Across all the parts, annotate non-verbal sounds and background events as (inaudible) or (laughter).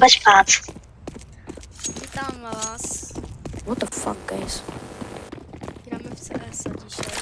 Chodź patrz. Witam was. What the fuck, guys? Gramy w CS-a dzisiaj.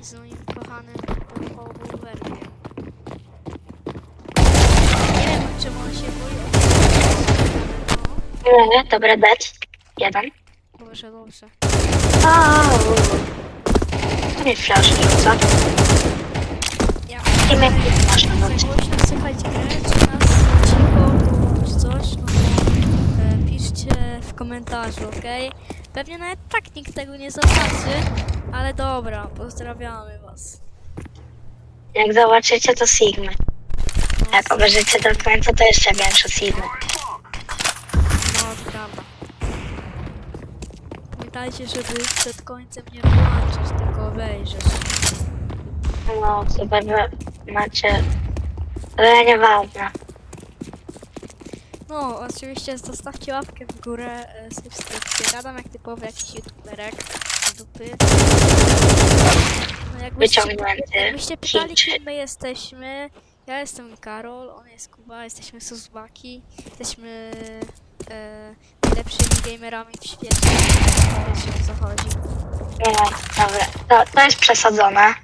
Z moim kochanym Wolveriem. Nie wiem czemu on się boi o Nie, nie, dobra, dać. Jeden. no, Dobrze, dobrze. Au. To mi flash rzuca. Ja I mnie nie nocy. Głośno słychać grę, czy nas cicho, czy coś, no to e, piszcie w komentarzu, okej? Pewnie nawet tak nikt tego nie zobaczy, ale dobra, pozdrawiamy was. Jak zobaczycie, to Sigmy. No, Jak obejrzycie do końca, to jeszcze większe Sigmy. No, to prawda. Pamiętajcie, żeby przed końcem nie wyłączyć, tylko obejrzeć. No, chyba, że macie... Ale nieważne. No, oczywiście zostawcie łapkę w górę, e, subskrypcję. Gadam jak typowy jakiś youtuberek z dupy. No, jakbyście, Wyciągnięty. jakbyście pytali, kim my jesteśmy, ja jestem Karol, on jest Kuba, jesteśmy Suzbaki, jesteśmy e, najlepszymi gamerami w świecie. Wiecie o co chodzi. Nie, dobra. To, to jest przesadzone.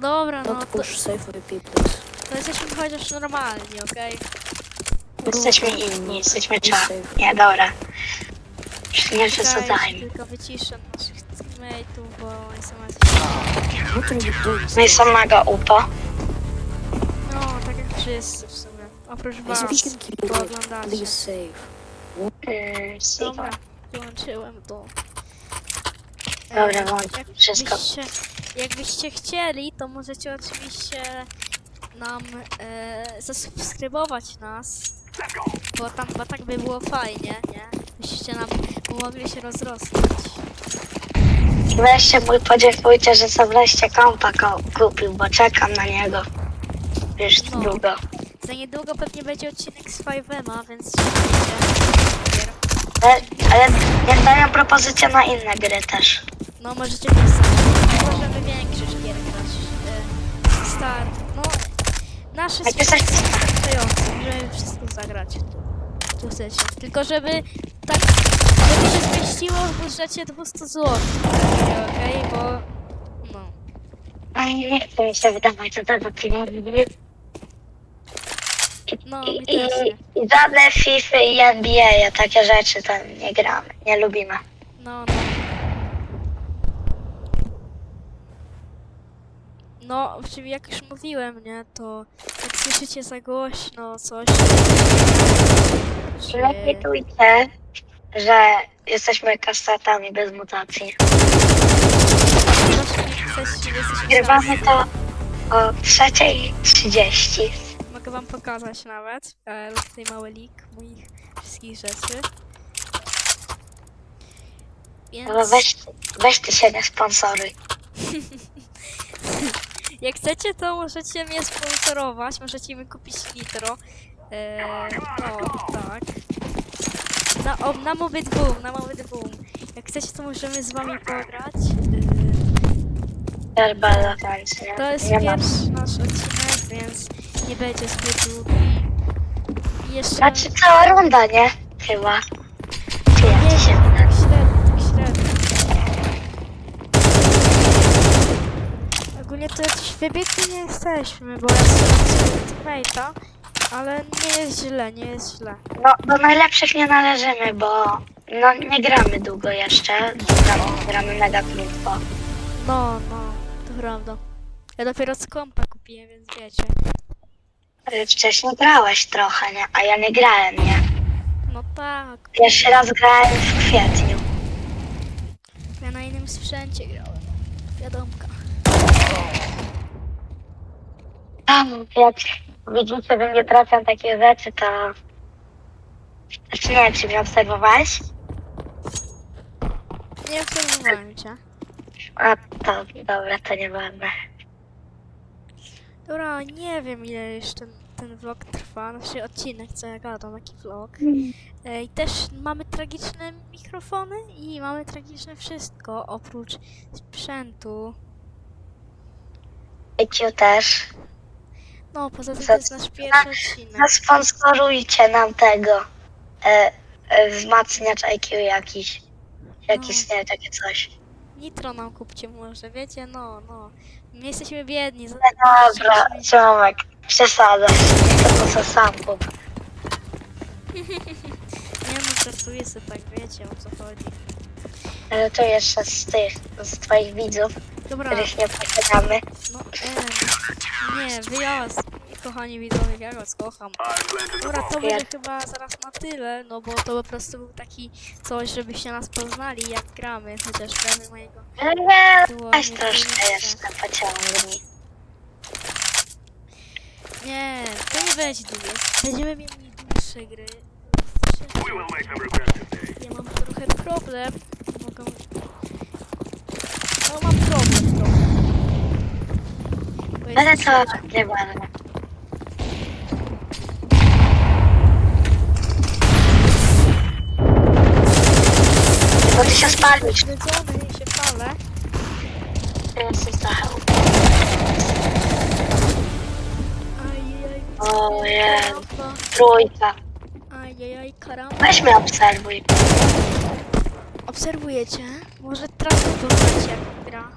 Dobra, no Don't to, push safe IP, please. To jesteśmy chociaż normalni, okej? Jesteśmy inni, jesteśmy czarni. Nie, dobra. Już nie Guys, przesadzajmy. tylko wyciszę naszych teammateów, bo oni są jacyś... You? No i są mega upo. No, tak jak wszyscy w sumie. Oprócz was, we can keep to it. oglądacie. Save. Yy, Sigma. Dobra, wyłączyłem to. Dobra, włącz wszystko. Jakbyście, jakbyście chcieli, to możecie oczywiście nam e, zasubskrybować nas. Bo tam bo tak by było fajnie, nie? Byście nam pomogli się rozrosnąć. Weźcie mój podziękujcie, że sobie wreszcie kompa ko- kupił, bo czekam na niego. Już No. długo. Za niedługo pewnie będzie odcinek z 5 więc czekajcie. Ale, ale niech dają propozycje na inne gry też. No możecie pisać. Możemy większość gier grać. E, Star. Nasze wystarczające. Możemy wszystko zagrać. Tu chcecie. Tylko żeby tak żeby się zmieściło w budżecie 200 zł. Okej, bo no. Aj, nie chcę mi się wydawać za to pieniądze. No, I, mi i, też nie. I żadne FIFA i NBA, takie rzeczy tam nie gramy, nie lubimy. No, no. No, czyli jak już mówiłem, nie, to jak słyszycie za głośno coś, że... Rekwitujcie, że jesteśmy kasetami bez mutacji. Grywamy to o 3.30. Mogę wam pokazać nawet e, tutaj mały link moich wszystkich rzeczy. Więc No weź, weź ty się nie sponsoruj. (laughs) jak chcecie, to możecie mnie sponsorować, możecie mi kupić nitro. E, no, tak. Na, o, nam obydwu, nam obydwu. Jak chcecie, to możemy z wami pograć. E, nie? to jest pierwszy nasz odcinek, więc nie będzie zbyt długi. Jeszcze... Znaczy cała runda, nie? Chyba. Czy ci się wiem, wydaje? tak średnio, tak średnio. Ogólnie to jakiś wybiegli nie jesteśmy, bo ja jestem teammate'a, ale nie jest źle, nie jest źle. No, do najlepszych nie należymy, bo no, nie gramy długo jeszcze. Gramy, gramy mega krótko. No, no, to prawda. Ja dopiero z kompa kupiłem, więc wiecie. Ale Wcześniej grałeś trochę, nie? A ja nie grałem, nie? No tak, Pierwszy raz grałem w kwietniu. ja na innym sprzęcie grałem. Wiadomka. Tam, jak widzicie, że nie trafiam takie rzeczy, to... Znaczy nie wiem, czy mnie obserwowałeś? Nie obserwowałem cię. A to, dobra, to nieważne. Dobra, nie wiem ile już ten, vlog trwa, znaczy odcinek, co ja gadam, taki vlog. E, I też mamy tragiczne mikrofony i mamy tragiczne wszystko, oprócz sprzętu. IQ też. No, poza tym to jest nasz pierwszy odcinek. Zasponsorujcie nam tego. E, e, wzmacniacz IQ jakiś. Jakiś, No. nie, takie coś. Nitro nam kupcie może, wiecie? No, no. My jesteśmy biedni. za- Dobra, ziomek, przesadzasz. To co sam kup. (laughs) Nie no, żartuję sobie tak, wiecie o co chodzi. Ale to jeszcze z tych, z twoich widzów, Dobra, których nie posiadamy. no, em, nie, wyjazd. Kochani widzowie, ja was kocham. Dobra, to będzie chyba zaraz na tyle, no bo to po prostu był taki coś, żebyście nas poznali jak gramy, chociaż gramy mojego Było nie troszkę jeszcze pociągnij. Nie, to nie będzie długie. Będziemy mieli dłuższe gry. Ja mam trochę problem. Mogę... No mam problem trochę. Bo Ale to nie ważne. Bo ty się palę. Jesteś za chałupą. Ajajaj. O Jezu. karamba. Trójka. Ajajaj, karamba. Weź mnie obserwuj. Obserwujecie? Może teraz poznać jak gra.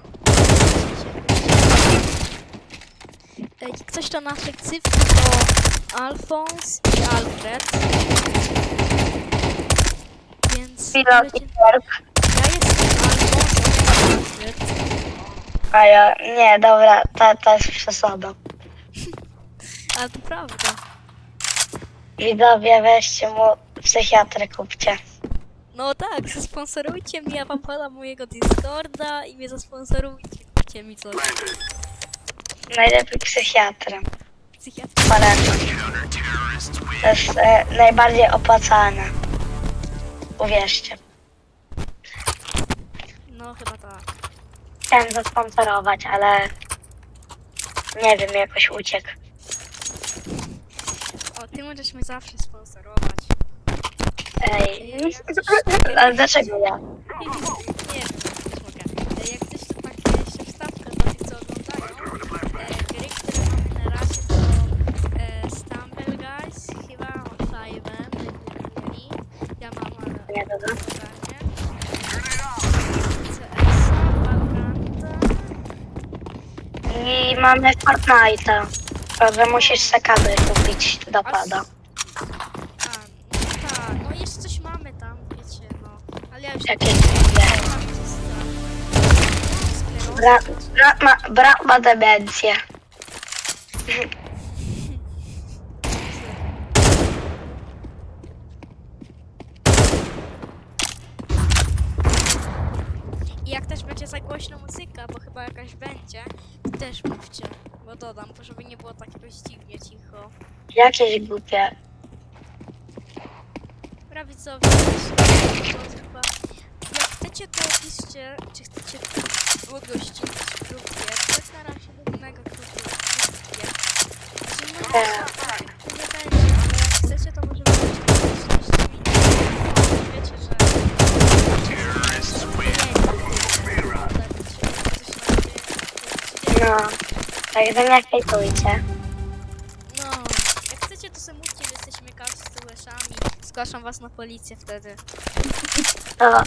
Ej, Ktoś to naszych cyfr to Alfons i Alfred. Więc Pilot i perk. ja jestem Alfons, a on Alfred. A ja, nie, dobra, to, to jest przesada. Ale to prawda. Widzowie, weźcie mu psychiatrę kupcie. No tak, zasponsorujcie mi, ja wam podam mojego Discorda i mnie zasponsorujcie. Kupcie mi coś. Najlepiej psychiatrę. Psychiatr. Polecam. To jest e, najbardziej opłacalne. Uwierzcie. No chyba tak. Chciałem zasponsorować, ale nie wiem, jakoś uciekł. O, ty możesz mnie zawsze sponsorować. Ej, ale dlaczego ja? (laughs) mamy Fortnite'a. Prawda, musisz sekady kupić do pada. A, no tak, no jeszcze coś mamy tam, wiecie, no. Ale ja już Jakie nie. Bra, brat, ma, brat ma demencję. I jak też będzie za głośno muzyka, bo chyba jakaś będzie, też mówcie, bo dodam, bo żeby nie było tak jakoś dziwnie cicho. Jakieś głupie. Prawicowi też, to chyba... Jak chcecie, to piszcie, czy chcecie długo ścigać w grupie. Postaram się do mega krótkie. Czy no, No, także nie hejtujcie. No, jak chcecie, to sobie mówcie, że jesteśmy kastułeszami. Zgłaszam was na policję wtedy. To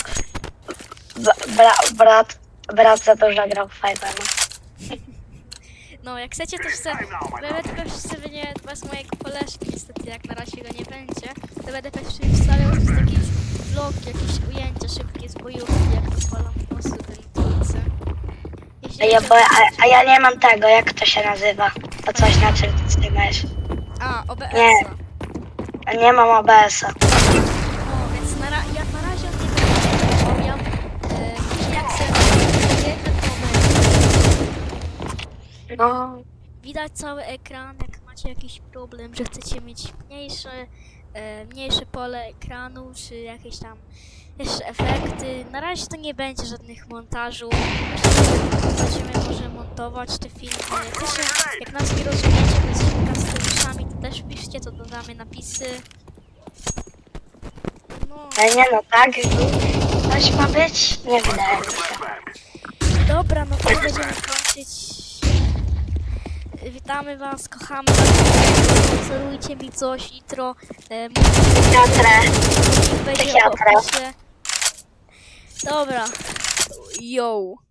b- bra, brat, brat za dużo grał w Five'a. No, jak chcecie, to chcę. Będę też sobie nie bez mojego koleżki, niestety, jak na razie go nie będzie, to będę też wstawiał jakiś vlog, jakieś ujęcia szybkie z bojówki, jak rozwalam po prostu ten trójce. A ja, nie bo, a, a ja nie mam tego, jak to się nazywa? To coś na czym ty. A, OBS. Nie. A Nie mam OBS-a. No, więc na ra- ja na razie nie będę miał. E, jak sobie wyjechać, to będzie. No, Widać cały ekran, jak macie jakiś problem, że chcecie mieć mniejsze, e, mniejsze pole ekranu, czy jakieś tam jeszcze efekty. Na razie to nie będzie żadnych montażu. Będziemy może montować te filmy. Jak, też, jak nas nie rozumiecie, to jesteśmy kasteluszami, to też piszcie, to dodamy napisy. No, ale nie no, tak? Coś ma być? Nie wydaje mi się. dobra, no to będziemy kończyć. witamy was, kochamy was. Sponsorujcie mi coś, Nitro. E, mój Piotrę. link będzie w Psychiatra. opisie. Dobra. Yo.